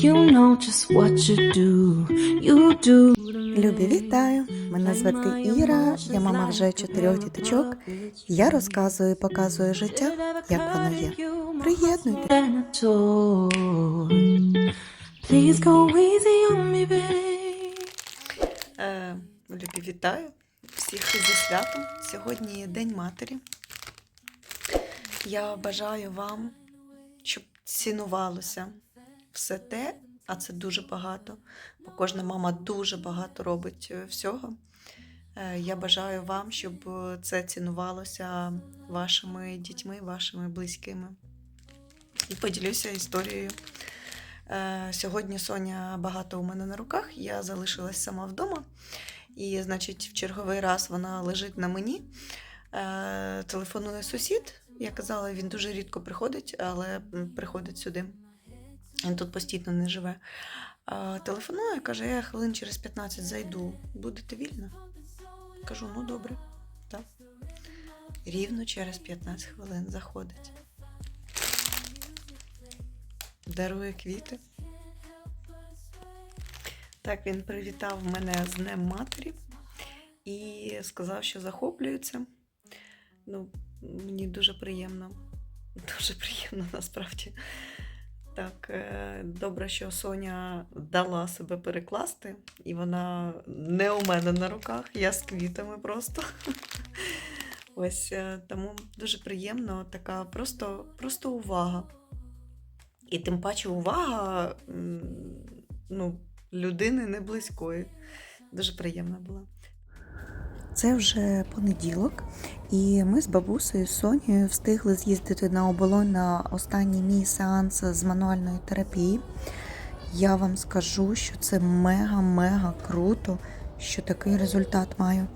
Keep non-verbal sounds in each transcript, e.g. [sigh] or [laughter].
You know just what you do. You do. Любі, вітаю! Мене звати Іра, я мама вже чотирьох діточок. Я розказую і показую життя, як воно є. Приєднуйте. Е, любі, вітаю всіх зі святом. Сьогодні День матері. Я бажаю вам, щоб цінувалося все те, а це дуже багато, бо кожна мама дуже багато робить е, всього. Е, Я бажаю вам, щоб е, це цінувалося вашими дітьми, вашими близькими. І поділюся історією. Сьогодні Соня багато у мене на руках. Я залишилась сама вдома. І, значить, в черговий раз вона лежить на мені. Телефонує сусід. Я казала, він дуже рідко приходить, але приходить сюди. Він тут постійно не живе. Телефонує, каже, я хвилин через 15 зайду. Будете вільна? Кажу, ну добре. Так. Рівно через 15 хвилин заходить. Дарує квіти. Так, він привітав мене з Днем Матері і сказав, що захоплюється. Ну, мені дуже приємно. Дуже приємно [laughs] насправді. Так, е, добре, що Соня дала себе перекласти, і вона не у мене на руках, я з квітами просто. [laughs] Ось е, тому дуже приємно така просто, просто увага. І тим паче увага ну, людини не близької. Дуже приємна була. Це вже понеділок, і ми з бабусею Сонією встигли з'їздити на оболонь на останній мій сеанс з мануальної терапії. Я вам скажу, що це мега-мега круто, що такий результат маю.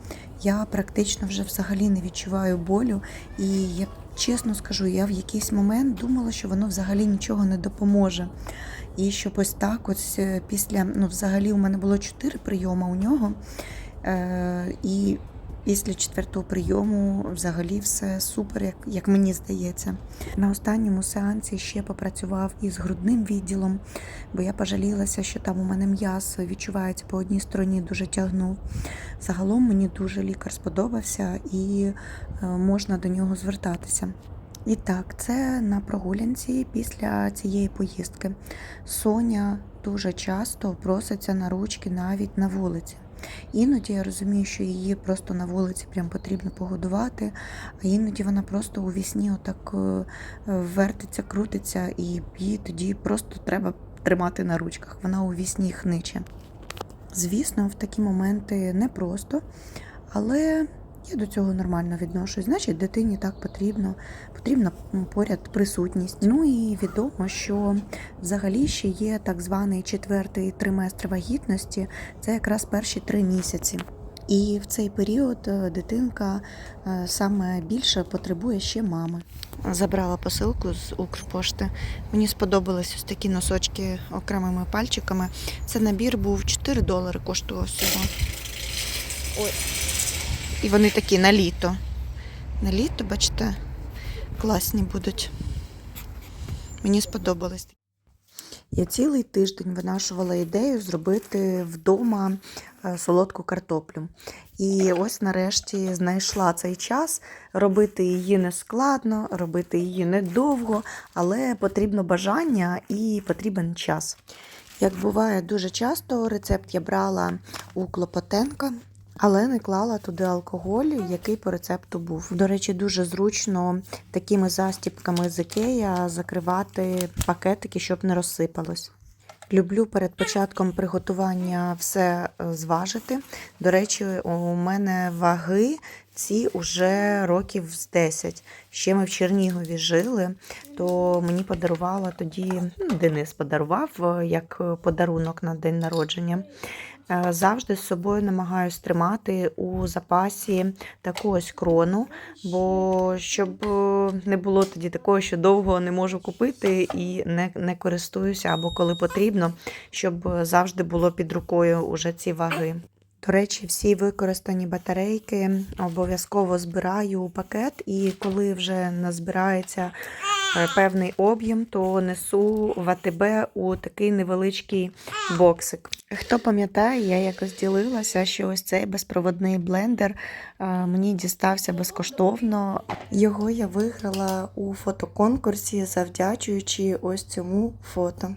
Я практично вже взагалі не відчуваю болю, і я чесно скажу, я в якийсь момент думала, що воно взагалі нічого не допоможе. І щоб ось так, ось е, після, ну, взагалі, у мене було чотири прийоми у нього. Е, і після четвертого прийому взагалі все супер, як, як мені здається. На останньому сеансі ще попрацював із грудним відділом, бо я пожалілася, що там у мене м'ясо відчувається по одній стороні, дуже тягнув. Загалом мені дуже лікар сподобався і е, можна до нього звертатися. І так, це на прогулянці після цієї поїздки. Соня дуже часто проситься на ручки навіть на вулиці. Іноді я розумію, що її просто на вулиці прям потрібно погодувати, а іноді вона просто у вісні отак е, вертиться, крутиться, і її тоді просто треба тримати на ручках. Вона у вісні хниче. Звісно, в такі моменти непросто, але я до цього нормально відношусь. Значить, дитині так потрібно, потрібна поряд присутність. Ну і відомо, що взагалі ще є так званий четвертий триместр вагітності, це якраз перші три місяці. І в цей період е, дитинка е, саме більше потребує ще мами. Забрала посилку з Укрпошти. Мені сподобались ось такі носочки окремими пальчиками. Це набір був 4 долари, коштував всього. Ой. І вони такі на літо. На літо, бачите, класні будуть. Мені сподобались. Я цілий тиждень винашувала ідею зробити вдома е, солодку картоплю. І ось нарешті знайшла цей час. Робити її не складно, робити її недовго, але потрібно бажання і потрібен час. Як буває дуже часто, рецепт я брала у Клопотенка. Але не клала туди алкоголь, який по рецепту був. До речі, дуже зручно такими застіпками з Ікея закривати пакетики, щоб не розсипалось. Люблю перед початком приготування все е, зважити. До речі, у мене ваги ці уже років з 10. Ще ми в Чернігові жили, то мені подарувала тоді, ну, Денис подарував е, як подарунок на день народження. Е, Завжди з собою намагаюсь тримати у запасі таку ось крону, бо щоб е, не було тоді такого, що довго не можу купити і не, не користуюся, або коли потрібно, щоб завжди було під рукою уже ці ваги. До речі, всі використані батарейки обов'язково збираю у пакет, і коли вже назбирається певний об'єм, то несу в АТБ у такий невеличкий боксик. Хто пам'ятає, я якось ділилася, що ось цей безпроводний блендер е, мені дістався безкоштовно. Його я виграла у фотоконкурсі, завдячуючи ось цьому фото.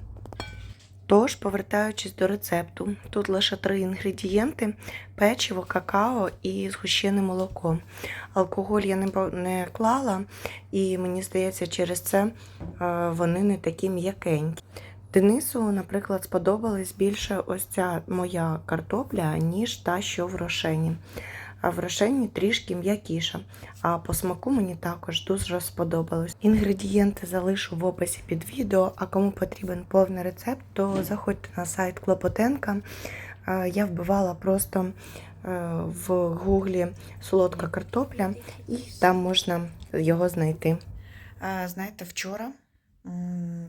Тож, повертаючись до рецепту, тут лише три інгредієнти: печиво, какао і згущене молоко. Алкоголь я не, клала, і мені здається, через це е, вони не такі м'якенькі. Денису, наприклад, сподобалась більше ось ця моя картопля, ніж та, що в рошені. А в рошені трішки м'якіша. А по смаку мені також дуже сподобалось. Інгредієнти залишу в описі під відео, а кому потрібен повний рецепт, то заходьте на сайт Клопотенка. Я вбивала просто е, в гуглі солодка картопля, і там можна його знайти. Знаєте, вчора.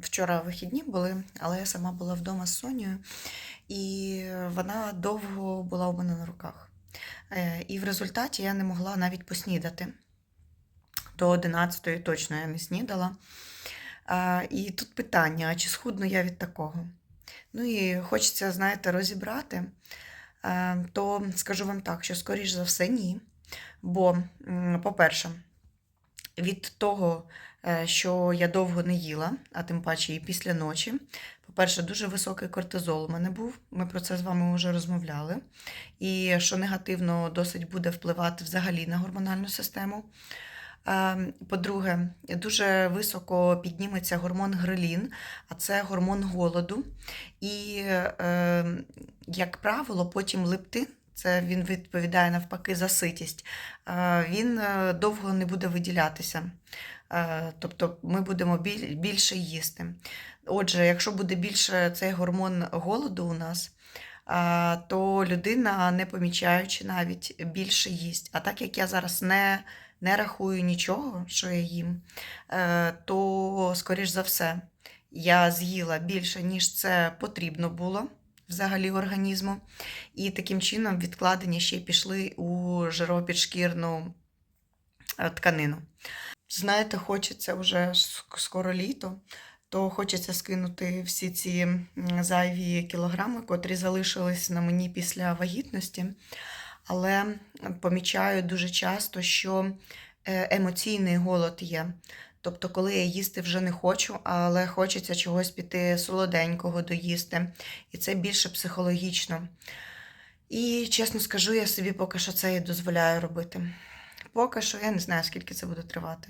Вчора вихідні були, але я сама була вдома з Сонією, і вона довго була у мене на руках. Е, І в результаті я не могла навіть поснідати. До 11-ї точно я не снідала. І тут питання: а чи схудну я від такого? Ну і хочеться, знаєте, розібрати, Е, то скажу вам так, що скоріш за все, ні. Бо, по-перше, від того, е, що я довго не їла, а тим паче і після ночі. По-перше, дуже високий кортизол у мене був. Ми про це з вами вже розмовляли. І що негативно досить буде впливати взагалі на гормональну систему. Е, По-друге, дуже високо підніметься гормон грелін, а це гормон голоду. І, е, як правило, потім лептин, це він відповідає навпаки за ситість, е, він е, довго не буде виділятися. Е, Тобто ми будемо більше їсти. Отже, якщо буде більше цей гормон голоду у нас, то людина, не помічаючи навіть, більше їсть. А так як я зараз не, не рахую нічого, що я їм, е, то, скоріш за все, я з'їла більше, ніж це потрібно було взагалі організму. І таким чином відкладення ще й пішли у жиропідшкірну е, тканину. Знаєте, хочеться вже скоро літо, то хочеться скинути всі ці зайві кілограми, котрі залишились на мені після вагітності. Але помічаю дуже часто, що е, емоційний голод є. Тобто, коли я їсти вже не хочу, але хочеться чогось піти солоденького доїсти. І це більше психологічно. І чесно скажу, я собі поки що це і дозволяю робити. Поки що я не знаю, скільки це буде тривати.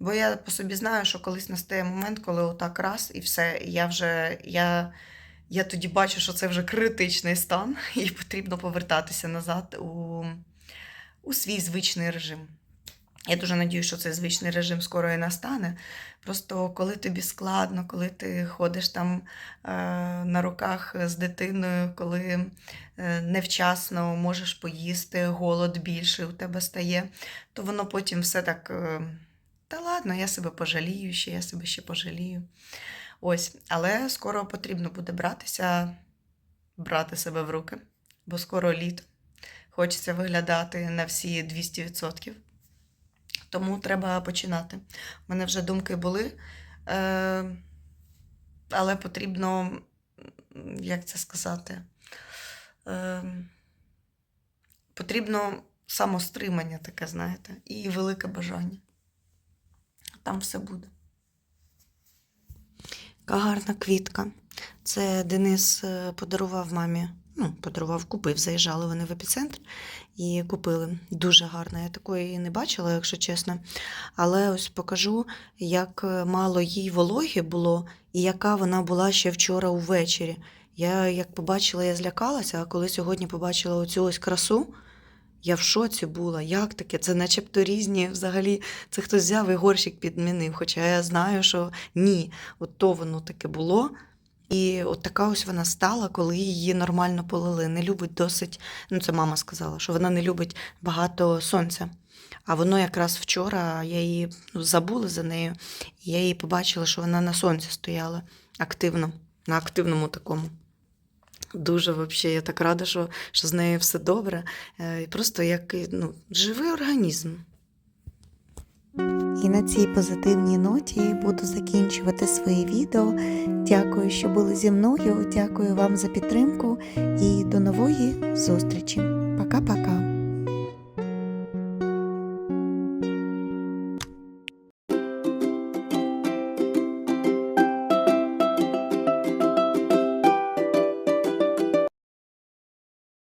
Бо я по собі знаю, що колись настає момент, коли отак раз і все, я вже я, я тоді бачу, що це вже критичний стан, [laughs] і потрібно повертатися назад у, у свій звичний режим. Я дуже надію, що цей звичний режим скоро і настане. Просто коли тобі складно, коли ти ходиш там е, на руках з дитиною, коли е, невчасно можеш поїсти, голод більший у тебе стає, то воно потім все так. е, Та ладно, я себе пожалію, ще я себе ще пожалію. Ось, але скоро потрібно буде братися, брати себе в руки, бо скоро літо. Хочеться виглядати на всі 200%. Тому треба починати. У мене вже думки були, е, але потрібно, як це сказати, е, потрібно самостримання таке, знаєте, і велике бажання. Там все буде. Яка гарна квітка. Це Денис е, подарував мамі. Ну, подарував, купив, заїжджали вони в епіцентр і купили. Дуже гарна. Я такої не бачила, якщо чесно. Але ось покажу, як е, мало їй вологи було, і яка вона була ще вчора увечері. Я як побачила, я злякалася, а коли сьогодні побачила оцю ось красу, я в шоці була. Як таке? Це начебто різні взагалі. Це хтось взяв і горщик підмінив. Хоча я знаю, що ні, от то воно таке було. І от така ось вона стала, коли її нормально полили. Не любить досить, ну це мама сказала, що вона не любить багато сонця. А воно якраз вчора я її ну, забула за нею, і я її побачила, що вона на сонці стояла активно, на активному такому. Дуже взагалі, я так рада, що, що з нею все добре. Е, І просто як ну, живий організм. І на цій позитивній ноті буду закінчувати своє відео. Дякую, що були зі мною. Дякую вам за підтримку і до нової зустрічі!